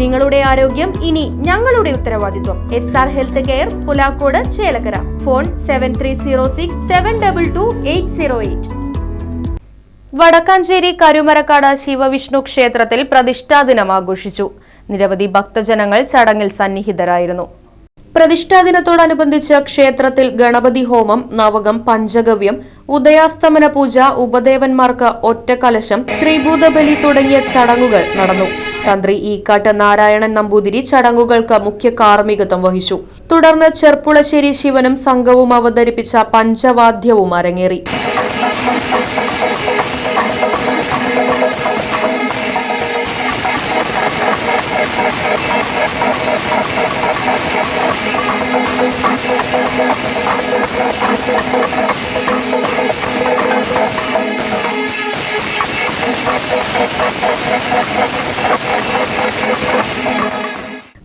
നിങ്ങളുടെ ആരോഗ്യം ഇനി ഞങ്ങളുടെ ഉത്തരവാദിത്വം. S R health care Pulakode Chelakkara. Phone seven three zero six seven double two eight zero eight Vadakkanchery Karumarakkad Shivavishnu ക്ഷേത്രത്തിൽ പ്രതിഷ്ഠാ ദിനം ആഘോഷിച്ചു. നിരവധി ഭക്തജനങ്ങൾ ചടങ്ങിൽ സന്നിഹിതരായിരുന്നു. പ്രതിഷ്ഠാ ദിനത്തോടനുബന്ധിച്ച് ക്ഷേത്രത്തിൽ ഗണപതി ഹോമം നവകം പഞ്ചഗവ്യം ഉദയാസ്തമന പൂജ ഉപദേവന്മാർക്ക് ഒറ്റക്കലശം ശ്രീഭൂതബലി തുടങ്ങിയ ചടങ്ങുകൾ നടന്നു. തന്ത്രി ഈക്കാട്ട് നാരായണൻ നമ്പൂതിരി ചടങ്ങുകൾക്ക് മുഖ്യ കാർമ്മികത്വം വഹിച്ചു. തുടർന്ന് ചെർപ്പുളശ്ശേരി ശിവനും സംഘവും അവതരിപ്പിച്ച പഞ്ചവാദ്യവും അരങ്ങേറി.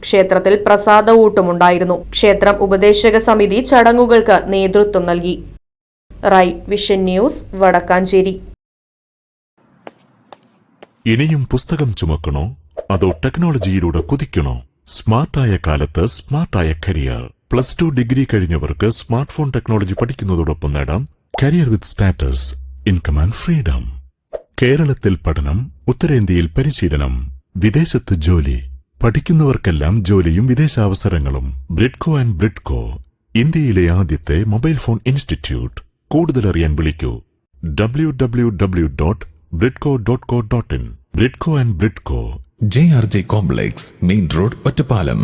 ക്ഷേത്രത്തിൽ പ്രസാദ ഊട്ടുമുണ്ടായിരുന്നു ക്ഷേത്രം ഉപദേശക സമിതി ചടങ്ങുകൾക്ക് നേതൃത്വം നൽകി. Rai vision news Vadakkanchery. ഇനിയും പുസ്തകം ചുമക്കണോ? അതോ ടെക്നോളജിയിലൂടെ കുതിക്കണോ? സ്മാർട്ടായ കാലത്ത് സ്മാർട്ടായ കരിയർ. പ്ലസ് ടു ഡിഗ്രി കഴിഞ്ഞവർക്ക് സ്മാർട്ട് ഫോൺ ടെക്നോളജി പഠിക്കുന്നതോടൊപ്പം നേടാം career with status income and freedom. കേരളത്തിൽ പഠനം ഉത്തരേന്ത്യയിൽ പരിശീലനം വിദേശത്ത് ജോലി. പഠിക്കുന്നവർക്കെല്ലാം ജോലിയും വിദേശാവസരങ്ങളും ബ്രിഡ്കോ ആൻഡ് ബ്രിഡ്കോ ഇന്ത്യയിലെ ആദ്യത്തെ മൊബൈൽ ഫോൺ ഇൻസ്റ്റിറ്റ്യൂട്ട്. കൂടുതലറിയാൻ വിളിക്കൂ. W W W dot Bridco dot co dot in Bridco and Bridco J R J complex main road Ottapalam.